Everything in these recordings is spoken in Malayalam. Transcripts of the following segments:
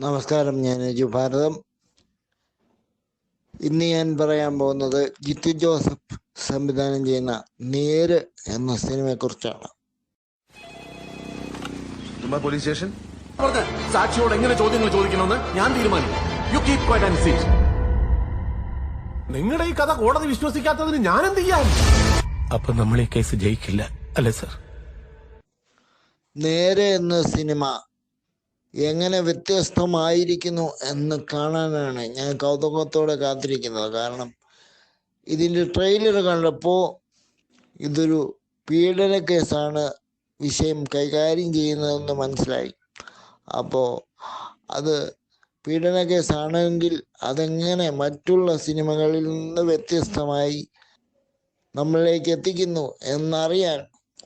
നമസ്കാരം ഞാൻ രജു ഭാരതം. ഇന്ന് ഞാൻ പറയാൻ പോകുന്നത് ജിത്തു ജോസഫ് സംവിധാനം ചെയ്യുന്ന നേര് എന്ന സിനിമയെ കുറിച്ചാണ് പോലീസ് സ്റ്റേഷൻ? സാക്ഷിയോട് എങ്ങനെ ചോദ്യങ്ങൾ ചോദിക്കണമെന്ന് ഞാൻ തീരുമാനിക്കും. You keep quiet and seat നിങ്ങളുടെ ഈ കഥ കോടതി വിശ്വസിക്കാത്തതിന് ഞാൻ എന്ത് ചെയ്യാൻ അപ്പൊ നമ്മൾ ഈ കേസ് ജയിക്കില്ല അല്ലേ സർ? നേരെ എന്ന സിനിമ എങ്ങനെ വ്യത്യസ്തമായിരിക്കുന്നു എന്ന് കാണാനാണ് ഞാൻ കൗതുകത്തോടെ കാത്തിരിക്കുന്നത്. കാരണം ഇതിന്റെ ട്രെയിലർ കണ്ടപ്പോൾ ഇതൊരു പീഡന കേസാണ് വിഷയം കൈകാര്യം ചെയ്യുന്നതെന്ന് മനസ്സിലായി. അപ്പോൾ അത് പീഡന കേസാണെങ്കിൽ അതെങ്ങനെ മറ്റുള്ള സിനിമകളിൽ നിന്ന് വ്യത്യസ്തമായി നമ്മളിലേക്ക് എത്തിക്കുന്നു എന്നറിയാൻ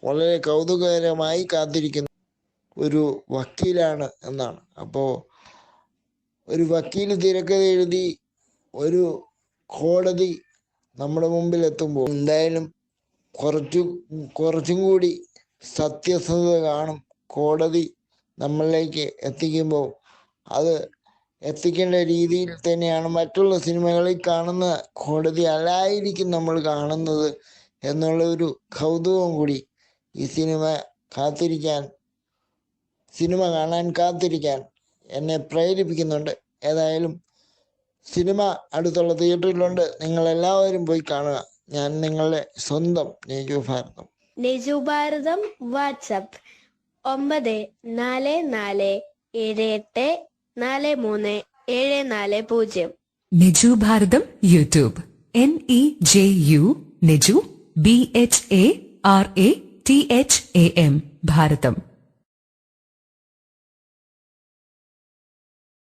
വളരെ കൗതുകകരമായി കാത്തിരിക്കുന്നു. ഒരു വക്കീലാണ് എന്നാണ്. അപ്പോൾ ഒരു വക്കീൽ തിരക്കഥ എഴുതി ഒരു കോടതി നമ്മുടെ മുമ്പിൽ എത്തുമ്പോൾ എന്തായാലും കുറച്ചു കുറച്ചും കൂടി സത്യസന്ധത കാണും. കോടതി നമ്മളിലേക്ക് എത്തിക്കുമ്പോൾ അത് എത്തിക്കേണ്ട രീതിയിൽ തന്നെയാണ് മറ്റുള്ള സിനിമകളിൽ കാണുന്ന കോടതി അല്ലായിരിക്കും നമ്മൾ കാണുന്നത് എന്നുള്ള ഒരു കൗതുകം കൂടി ഈ സിനിമ കാത്തിരിക്കാൻ സിനിമ കാണാൻ കാത്തിരിക്കാൻ എന്നെ പ്രേരിപ്പിക്കുന്നുണ്ട്. ഏതായാലും സിനിമ അടുത്തുള്ള തിയേറ്ററിലുണ്ട്. നിങ്ങൾ എല്ലാവരും പോയി കാണുക. ഞാൻ നിങ്ങളുടെ സ്വന്തം നെജു ഭാരതം. നെജു ഭാരതം വാട്സപ്പ് ഒമ്പത് നാല് നാല് ഏഴ് എട്ട് നാല് മൂന്ന് ഏഴ് നാല് പൂജ്യം. നെജു ഭാരതം YouTube. N E J U Neju B H A R A T H A M Bharatam.